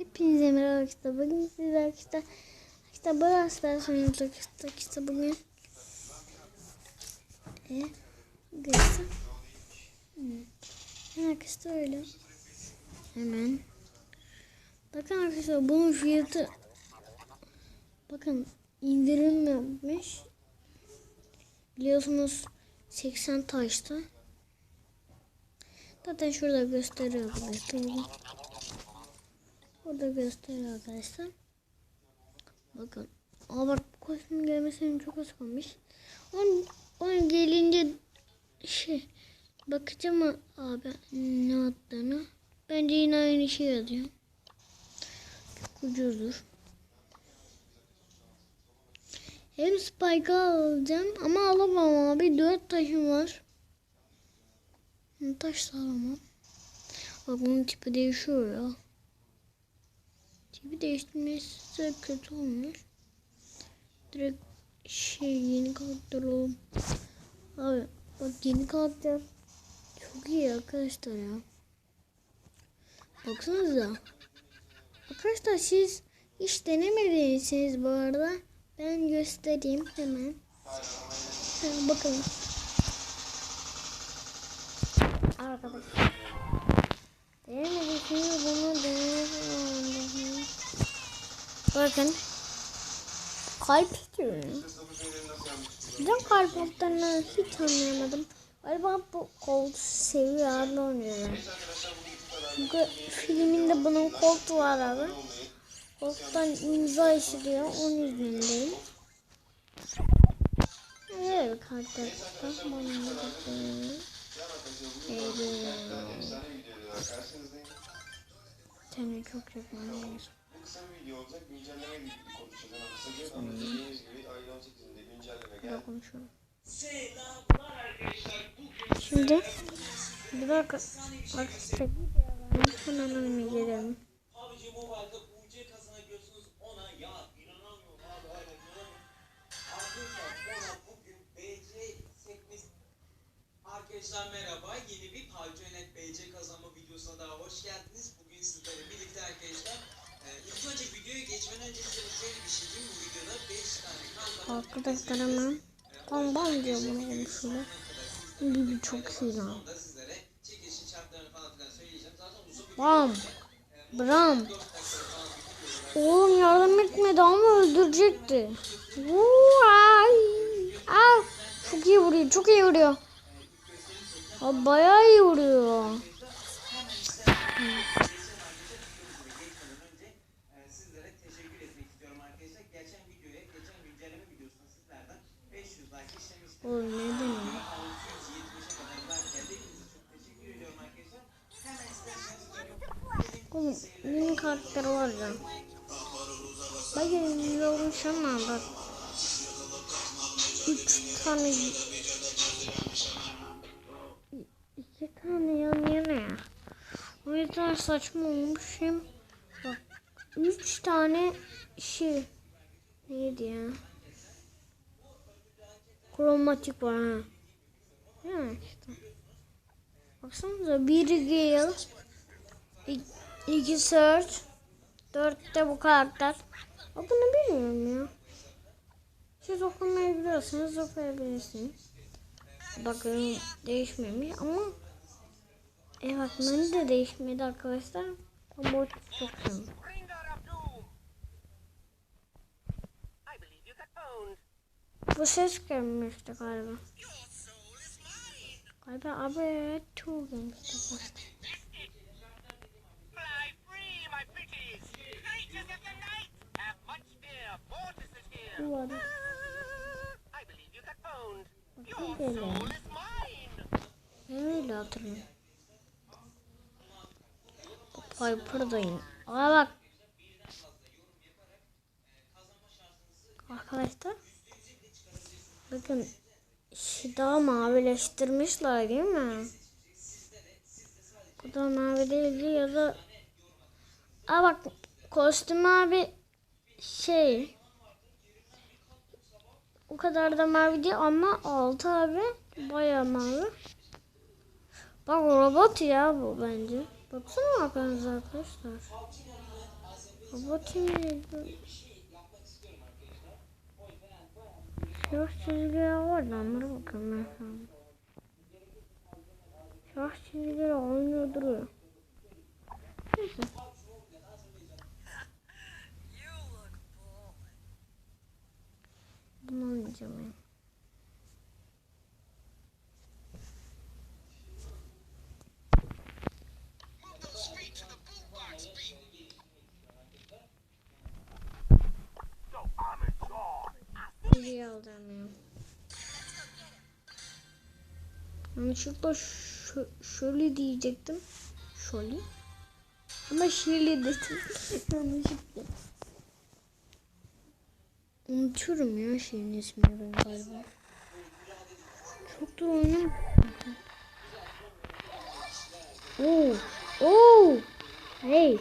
Hepinize merhaba arkadaşlar. Bugün size arkadaşlar arkadaşlar Brawl Stars oynuyoruz arkadaşlar. Arkadaşlar bugün e, göster. Hmm. Arkadaşlar öyle. Hemen. Bakın arkadaşlar bunun fiyatı bakın indirim. Biliyorsunuz 80 taştı. Zaten şurada gösteriyor arkadaşlar. Burada gösteriyor arkadaşlar. Bakın. Aa bak bu kostüm gelmesine çok az kalmış. Onun, onun gelince şey bakacağım abi ne attığını. Bence yine aynı şey yazıyor. Çok ucuzdur. Hem Spike'ı alacağım ama alamam abi. Dört taşım var. Taş da alamam. Bak bunun tipi değişiyor ya. Tipi değiştirmesi kötü olmuş. Direkt şey yeni karakter ol. Abi bak yeni karakter çok iyi arkadaşlar ya. Baksanıza. Arkadaşlar siz hiç denemediyseniz bu arada ben göstereyim hemen. Bakalım. Arkadaşlar. Bakın. Kalp istiyorum. Neden kalp yaptığını hiç anlayamadım. Galiba bu Colt seviye oynuyorum. Çünkü filminde bunun Colt var abi. Colt'tan imza işliyor. Onun yüzündeyim. Evet bir karakter. Bana bakıyorum. Evet. Seni çok lazım. Kısa bir video olacak. Güncelleme ilgili konuşacağız. Ama kısaca bildiğiniz gibi ayın 18'inde güncelleme geldi. Konuşuyorum. Şimdi bir dakika. Arkadaşlar hemen önüme gelelim. PUBG. Arkadaşlar ona bugün BC sekmesi Arkadaşlar merhaba yeni bir PUBG.net BC kazanma videosuna daha hoş geldiniz. Bugün sizlerle birlikte arkadaşlar Arkadaşlar hemen bam diyor bunu konuşuyor. Gibi çok iyi lan. Bam. Bram. Oğlum yardım etmedi ama öldürecekti. Vay. Aa, çok iyi vuruyor. Çok iyi vuruyor. Aa, bayağı iyi vuruyor. Hemen isterseniz benim Oğlum yeni karakter var ya. Olmuş ama bak. Üç tane iki tane yan yana ya. O yüzden saçma olmuş hem bak üç tane şey neydi ya? Kromatik var ha. Ya işte. Baksanıza biri Gale, İ- İki Search. Dörtte bu karakter. Aa, bunu bilmiyorum ya. Siz okumayı biliyorsanız okuyabilirsiniz. Bakın değişmemiş ama e bak Nani de değişmedi arkadaşlar. Ama o çok sevdim. Bu ses gelmişti galiba. Galiba abi two gelmişti! Bu. Bakın böyle. Öyle hatırlıyorum. Piper'dayım. Aa bak. Arkadaşlar. Bakın. Daha mavileştirmişler değil mi? Bu da mavi değildi ya da Aa bak kostüm abi şey o kadar da mavi değil ama altı abi bayağı mavi. Bak robot ya bu bence. Baksana arkanıza arkadaşlar. Kapatayım ya. Şah çizgileri var da onlara bakalım ben sana. Şah çizgileri oynuyor duruyor. Neyse. Bunu oynayacağım ben. Nereye alacağım ya? Yanlışlıkla şö şöyle diyecektim. Şöyle. Ama şöyle dedim. Yanlışlıkla. Unutuyorum ya şeyin ismini ben galiba. Çoktur oynam. Oo. Oo. Hey.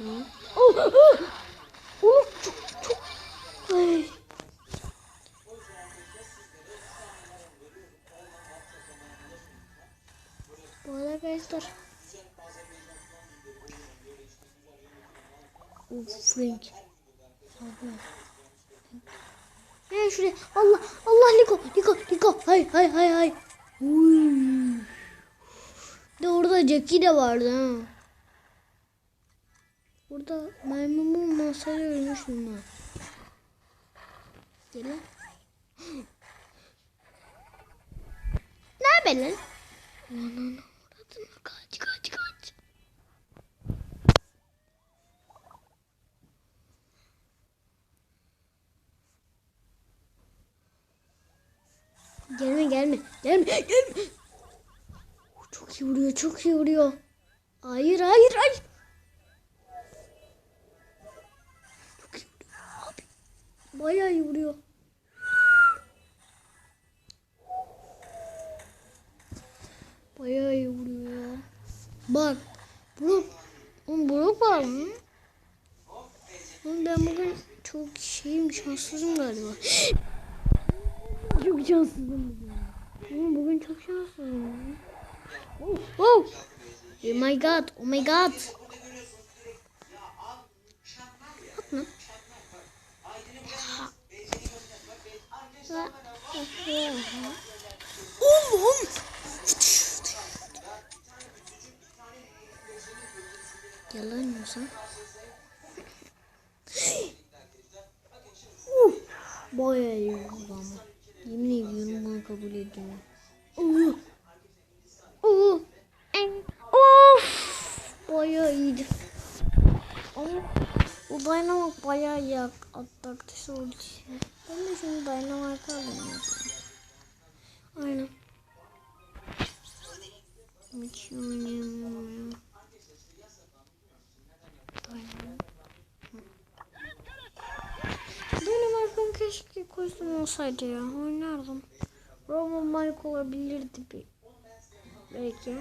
Oh, oh. Oğlum çok çok. Ay. Bu arada arkadaşlar. Uf Frank. Abi. Ya şuraya. Allah Allah Liko Liko Liko. Hay hay hay hay. De orada Jackie de vardı ha. Burada maymumun masayı ölmüşüm ben. Gel lan. Ne haber lan? Kaç kaç kaç. Gelme gelme. Gelme gelme. Çok iyi vuruyor çok iyi vuruyor. Hayır hayır hayır. Çok iyi vuruyor abi. Bayağı iyi vuruyor. Bayağı iyi vuruyor. Bak. Brok. Oğlum Brok var mı? Oğlum ben bugün çok şeyim şanssızım galiba. çok şanssızım bugün. Oğlum bugün çok şanssızım. Oh, oh. oh my god. Oh my god. Atma. Oğlum. Yalanıyorsan. uh, bayağı iyi oldu ama. Yemin ediyorum bunu kabul ediyorum. Uh, uh, of, bayağı iyiydi. Ama o dayanamak bayağı iyi atlaktı oldu. Ben de şimdi dayanamak alayım. Aynen. Hiç oynayamıyorum. Danimarka'nın keşke kostüm olsaydı ya. Oynardım. Roman Mike olabilirdi bir. Belki.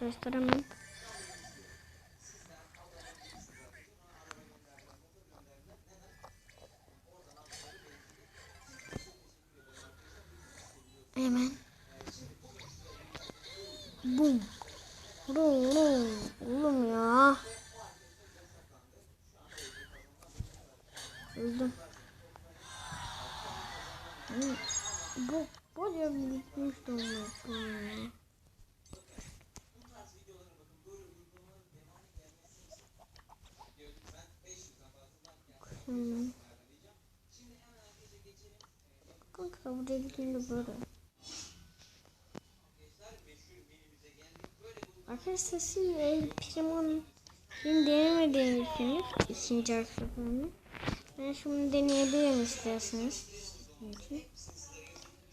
Gösteremem. Hemen. Bum. Bum. Oğlum ya. Öldüm. Bu ondan ya. Hmm. Kanka buraya gidince böyle. Siz El Primo'nun şimdi denemediğiniz ikinci harflerini. Ben şimdi deneyebilirim isterseniz.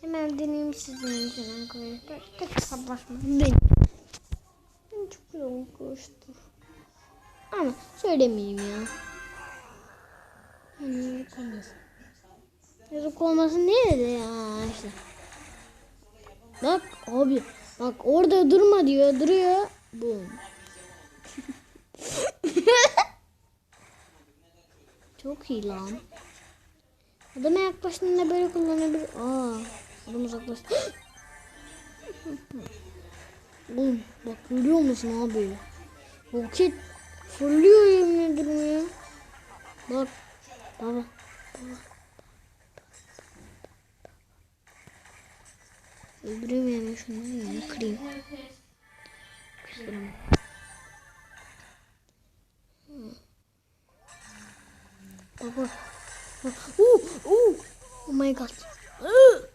Hemen deneyeyim sizin için arkadaşlar. Tek hesaplaşma değil. Ben çok yoğun koştum. Ama söylemeyeyim ya. Yani yazık olmasın. Yazık olmasın nerede ya işte. Bak abi bak orada durma diyor duruyor. Bum. Çok iyi lan. Adama yaklaştığında böyle kullanabilir. Aa, adamı uzaklaş. Oğlum bak görüyor musun abi? Roket fırlıyor yemin ederim ya. Bak. Baba. Baba. Öldüreyim ya şunu ya kırayım. Kırayım. Baba. Oo, oo. Oh my god. Iı.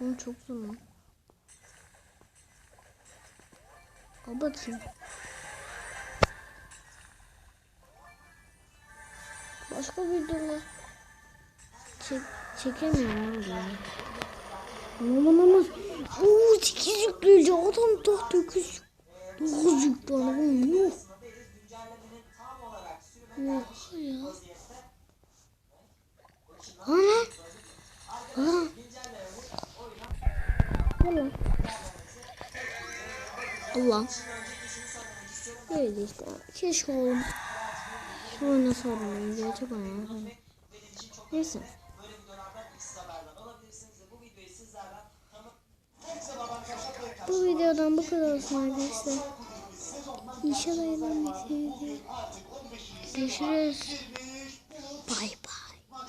Oğlum çok zor lan. Al bakayım. Başka videolar çek çekemiyorum abi. Aman aman. Oo 8 yükleyince adam tahta 9 9 yüklü arabam yok. Oha ya. Ana. Ana. Allah. Allah. Böyle işte. Keşke oğlum. Şu oynasaydım ben. Gerçek oynasaydım. Neyse. Bu videodan bu kadar olsun arkadaşlar. İnşallah eğlenmişsinizdir. Görüşürüz.